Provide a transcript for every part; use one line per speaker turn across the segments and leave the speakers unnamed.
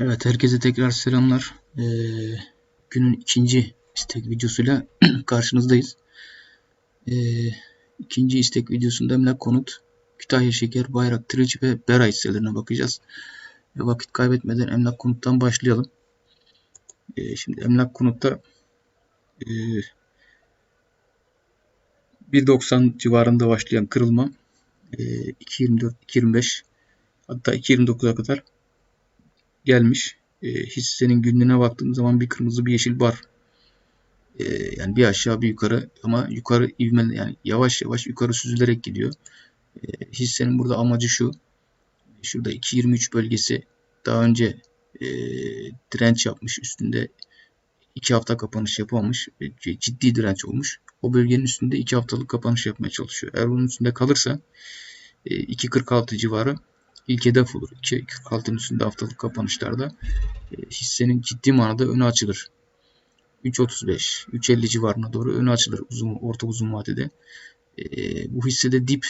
Evet, herkese tekrar selamlar. Ee, günün ikinci istek videosuyla karşınızdayız. Ee, ikinci istek videosunda emlak konut, Kütahya Şeker, Bayrak, Tirici ve Bera hisselerine bakacağız. Ve vakit kaybetmeden emlak konuttan başlayalım. Ee, şimdi emlak konutta e, 1.90 civarında başlayan kırılma e, 2.24, 2.25 hatta 2.29'a kadar gelmiş. E, hissenin günlüğüne baktığım zaman bir kırmızı bir yeşil bar. E, yani bir aşağı bir yukarı ama yukarı ivmeli yani yavaş yavaş yukarı süzülerek gidiyor. E, hissenin burada amacı şu. Şurada 2.23 bölgesi daha önce e, direnç yapmış üstünde 2 hafta kapanış yapamamış. E, ciddi direnç olmuş. O bölgenin üstünde 2 haftalık kapanış yapmaya çalışıyor. Eğer onun üstünde kalırsa e, 2.46 civarı ilk hedef olur. 2.46'nın üstünde haftalık kapanışlarda e, hissenin ciddi manada önü açılır. 3.35, 3.50 civarına doğru önü açılır uzun, orta uzun vadede. E, bu hissede dip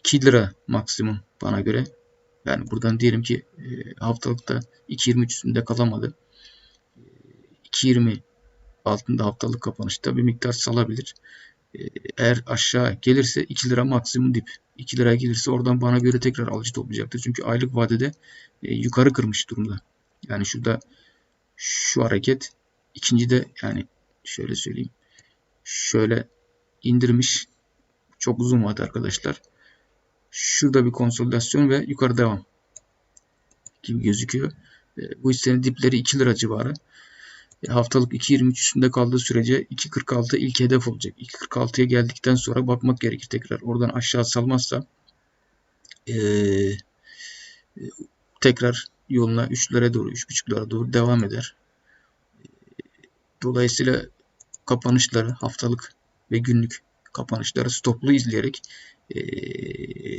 2 lira maksimum bana göre. Yani buradan diyelim ki e, haftalıkta 2.23 üstünde kalamadı. 2.20 altında haftalık kapanışta bir miktar salabilir. Eğer aşağı gelirse 2 lira maksimum dip. 2 liraya gelirse oradan bana göre tekrar alıcı toplayacaktır. Çünkü aylık vadede e, yukarı kırmış durumda. Yani şurada şu hareket ikinci de yani şöyle söyleyeyim. Şöyle indirmiş. Çok uzun vade arkadaşlar. Şurada bir konsolidasyon ve yukarı devam gibi gözüküyor. E, bu hissenin dipleri 2 lira civarı. Haftalık 2.23 üstünde kaldığı sürece 2.46 ilk hedef olacak. 2.46'ya geldikten sonra bakmak gerekir tekrar. Oradan aşağı salmazsa ee, tekrar yoluna 3'lere doğru 3.5'lara doğru devam eder. Dolayısıyla kapanışları haftalık ve günlük kapanışları stoplu izleyerek e,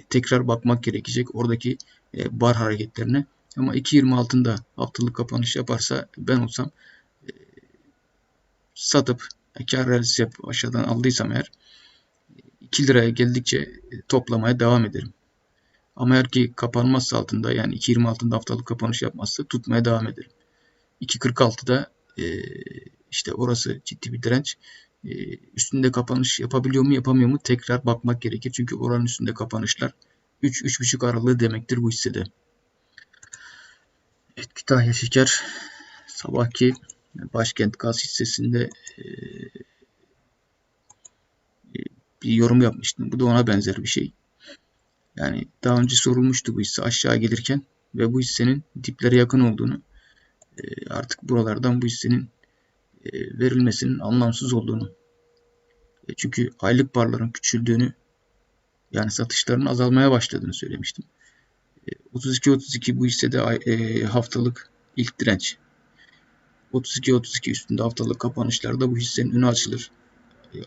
tekrar bakmak gerekecek oradaki e, bar hareketlerine. Ama 2.20 altında haftalık kapanış yaparsa ben olsam satıp kar realisi yapıp aşağıdan aldıysam eğer 2 liraya geldikçe e, toplamaya devam ederim. Ama eğer ki kapanmazsa altında yani 2.20 altında haftalık kapanış yapmazsa tutmaya devam ederim. 2.46'da e, işte orası ciddi bir direnç. E, üstünde kapanış yapabiliyor mu yapamıyor mu tekrar bakmak gerekir. Çünkü oranın üstünde kapanışlar 3-3.5 aralığı demektir bu hissede. Evet, Kütahya Şeker sabahki Başkent Gaz hissesinde e, bir yorum yapmıştım. Bu da ona benzer bir şey. Yani daha önce sorulmuştu bu hisse aşağı gelirken ve bu hissenin diplere yakın olduğunu e, artık buralardan bu hissenin e, verilmesinin anlamsız olduğunu çünkü aylık barların küçüldüğünü yani satışların azalmaya başladığını söylemiştim. 32-32 bu hissede haftalık ilk direnç 32-32 üstünde haftalık kapanışlarda bu hissenin önü açılır. E,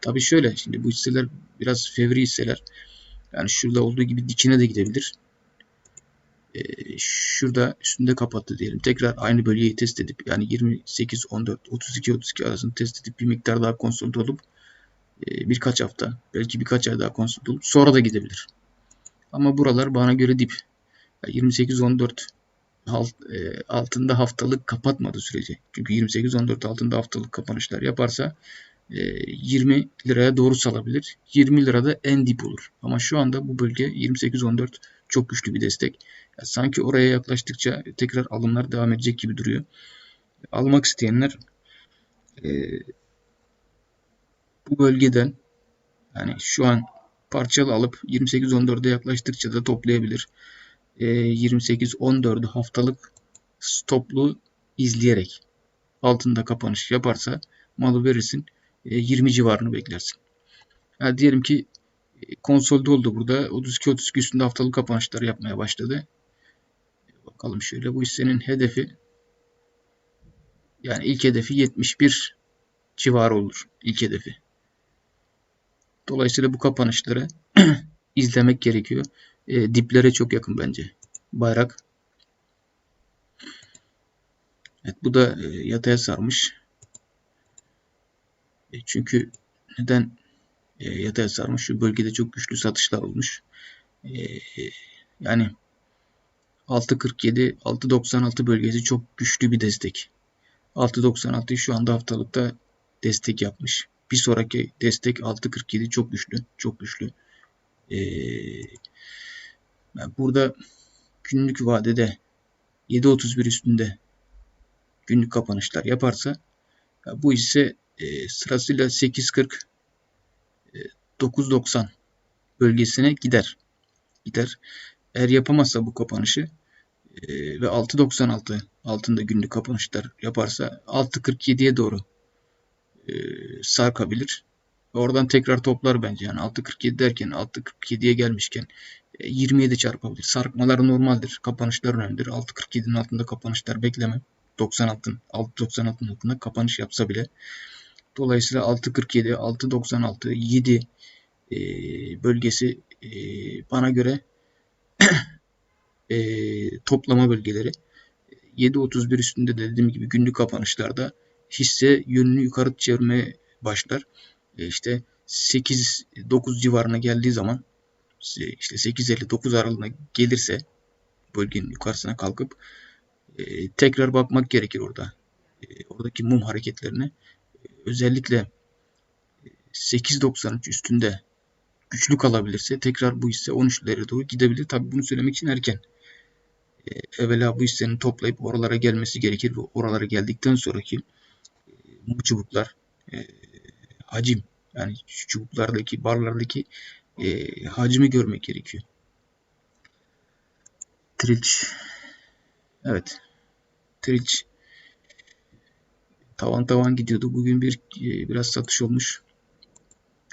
tabii şöyle şimdi bu hisseler biraz fevri hisseler. Yani şurada olduğu gibi dikine de gidebilir. E, şurada üstünde kapattı diyelim. Tekrar aynı bölgeyi test edip yani 28, 14, 32, 32 arasını test edip bir miktar daha konsolide olup e, birkaç hafta belki birkaç ay daha konsolide olup sonra da gidebilir. Ama buralar bana göre dip. 28, 14 e, altında haftalık kapatmadı sürece. Çünkü 28-14 altında haftalık kapanışlar yaparsa 20 e, liraya doğru salabilir. 20 lirada en dip olur. Ama şu anda bu bölge 28-14 çok güçlü bir destek. Sanki oraya yaklaştıkça tekrar alımlar devam edecek gibi duruyor. Almak isteyenler e, bu bölgeden yani şu an parçalı alıp 28-14'e yaklaştıkça da toplayabilir. 28-14 haftalık stoplu izleyerek altında kapanış yaparsa malı verirsin 20 civarını beklersin. Yani diyelim ki konsolde oldu burada 32-32 üstünde haftalık kapanışlar yapmaya başladı. Bakalım şöyle bu hissenin hedefi yani ilk hedefi 71 civarı olur. ilk hedefi. Dolayısıyla bu kapanışları izlemek gerekiyor e, diplere çok yakın bence. Bayrak. Evet bu da e, yataya sarmış. E, çünkü neden e, yataya sarmış? Şu bölgede çok güçlü satışlar olmuş. E, yani 6.47 6.96 bölgesi çok güçlü bir destek. 6.96 şu anda haftalıkta destek yapmış. Bir sonraki destek 6.47 çok güçlü. Çok güçlü. Ben burada günlük vadede 7.31 üstünde günlük kapanışlar yaparsa ya bu ise e, sırasıyla 8.40 e, 9.90 bölgesine gider. Gider. Eğer yapamazsa bu kapanışı e, ve 6.96 altında günlük kapanışlar yaparsa 6.47'ye doğru e, sarkabilir. Oradan tekrar toplar bence. Yani 6.47 derken 6.47'ye gelmişken 27 çarpabilir. Sarkmalar normaldir. Kapanışlar önemlidir. 6.47'nin altında kapanışlar bekleme. 96'ın 6.96'ın altında kapanış yapsa bile. Dolayısıyla 6.47, 6.96, 7 e, bölgesi e, bana göre e, toplama bölgeleri. 7.31 üstünde de dediğim gibi günlük kapanışlarda hisse yönünü yukarı çevirmeye başlar. E, işte 8-9 civarına geldiği zaman işte 8.59 aralığına gelirse bölgenin yukarısına kalkıp e, tekrar bakmak gerekir orada. E, oradaki mum hareketlerine. E, özellikle 8.93 üstünde güçlü kalabilirse tekrar bu hisse 13'lere doğru gidebilir. Tabi bunu söylemek için erken. Evvela bu hissenin toplayıp oralara gelmesi gerekir ve oralara geldikten sonraki bu çubuklar hacim yani çubuklardaki barlardaki e, hacmi görmek gerekiyor. Trilç evet Trilç tavan tavan gidiyordu. Bugün bir e, biraz satış olmuş.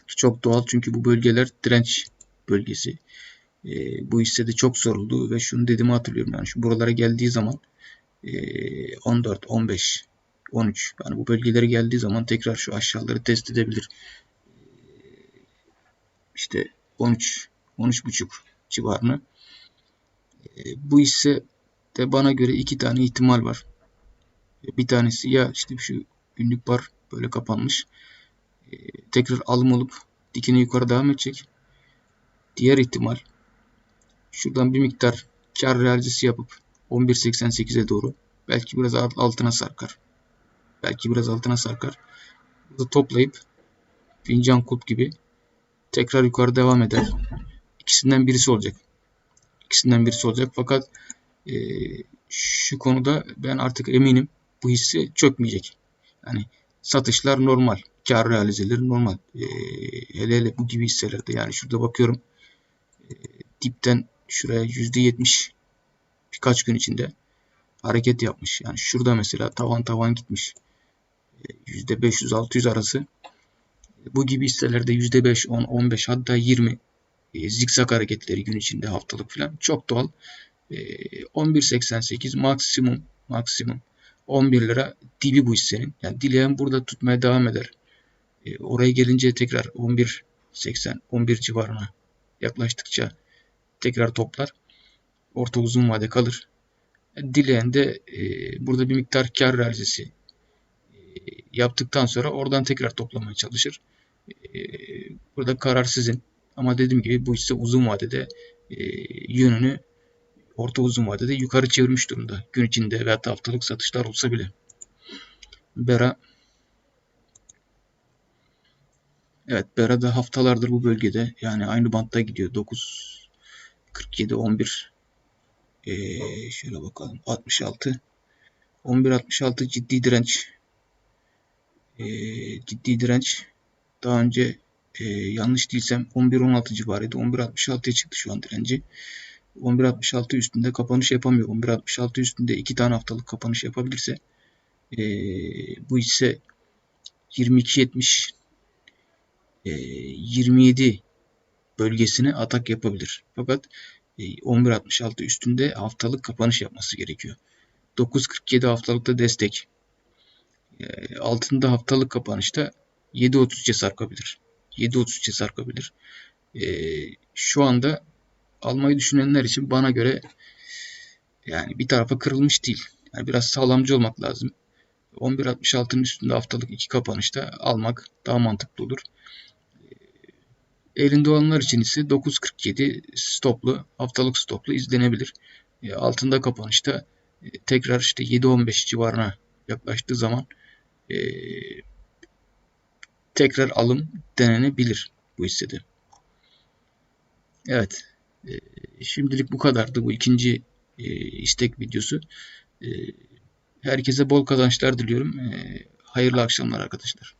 Çok doğal çünkü bu bölgeler direnç bölgesi. E, bu hissede çok soruldu ve şunu dediğimi hatırlıyorum. Yani şu buralara geldiği zaman e, 14, 15, 13 yani bu bölgelere geldiği zaman tekrar şu aşağıları test edebilir. İşte 13, 13,5 civarını. E, bu hisse de bana göre iki tane ihtimal var. Bir tanesi ya işte şu günlük bar böyle kapanmış. Tekrar alım olup dikine yukarı devam edecek. Diğer ihtimal şuradan bir miktar kar realizesi yapıp 11.88'e doğru belki biraz altına sarkar. Belki biraz altına sarkar. Toplayıp fincan kulp gibi tekrar yukarı devam eder. İkisinden birisi olacak. İkisinden birisi olacak. Fakat e, şu konuda ben artık eminim bu hisse çökmeyecek. Yani satışlar normal. Kar realizeleri normal. E, hele hele bu gibi hisselerde yani şurada bakıyorum e, dipten şuraya %70 birkaç gün içinde hareket yapmış. Yani şurada mesela tavan tavan gitmiş. %500-600 arası. Bu gibi hisselerde %5, 10, 15 hatta 20 e, zikzak hareketleri gün içinde haftalık falan çok doğal. E, 11.88 maksimum maksimum 11 lira dibi bu hissenin. Yani dileyen burada tutmaya devam eder. E, oraya gelince tekrar 11.80 11 civarına yaklaştıkça tekrar toplar. Orta uzun vade kalır. E, dileyen de e, burada bir miktar kar realizesi e, yaptıktan sonra oradan tekrar toplamaya çalışır. E, burada karar sizin. Ama dediğim gibi bu hisse uzun vadede e, yönünü orta uzun vadede yukarı çevirmiş durumda. Gün içinde veya haftalık satışlar olsa bile. Bera Evet Bera da haftalardır bu bölgede. Yani aynı bantta gidiyor. 9 47 11 ee, şöyle bakalım 66 11 66 ciddi direnç ee, ciddi direnç daha önce e, yanlış değilsem 11-16 civarıydı. 11.66'ya çıktı şu an direnci. 11.66 üstünde kapanış yapamıyor. 11.66 üstünde iki tane haftalık kapanış yapabilirse e, bu hisse 22.70 e, 27 bölgesine atak yapabilir. Fakat e, 11.66 üstünde haftalık kapanış yapması gerekiyor. 9.47 haftalıkta destek. E, altında haftalık kapanışta 7.33'e sarkabilir. 7.33'e sarkabilir. E, şu anda almayı düşünenler için bana göre yani bir tarafa kırılmış değil. Yani biraz sağlamcı olmak lazım. 11.66'nın üstünde haftalık iki kapanışta almak daha mantıklı olur. Elinde olanlar için ise 9.47 stoplu, haftalık stoplu izlenebilir. altında kapanışta e, tekrar işte 7.15 civarına yaklaştığı zaman e, tekrar alım denenebilir bu hissede. Evet. E, şimdilik bu kadardı bu ikinci e, istek videosu. E, herkese bol kazançlar diliyorum. E, hayırlı akşamlar arkadaşlar.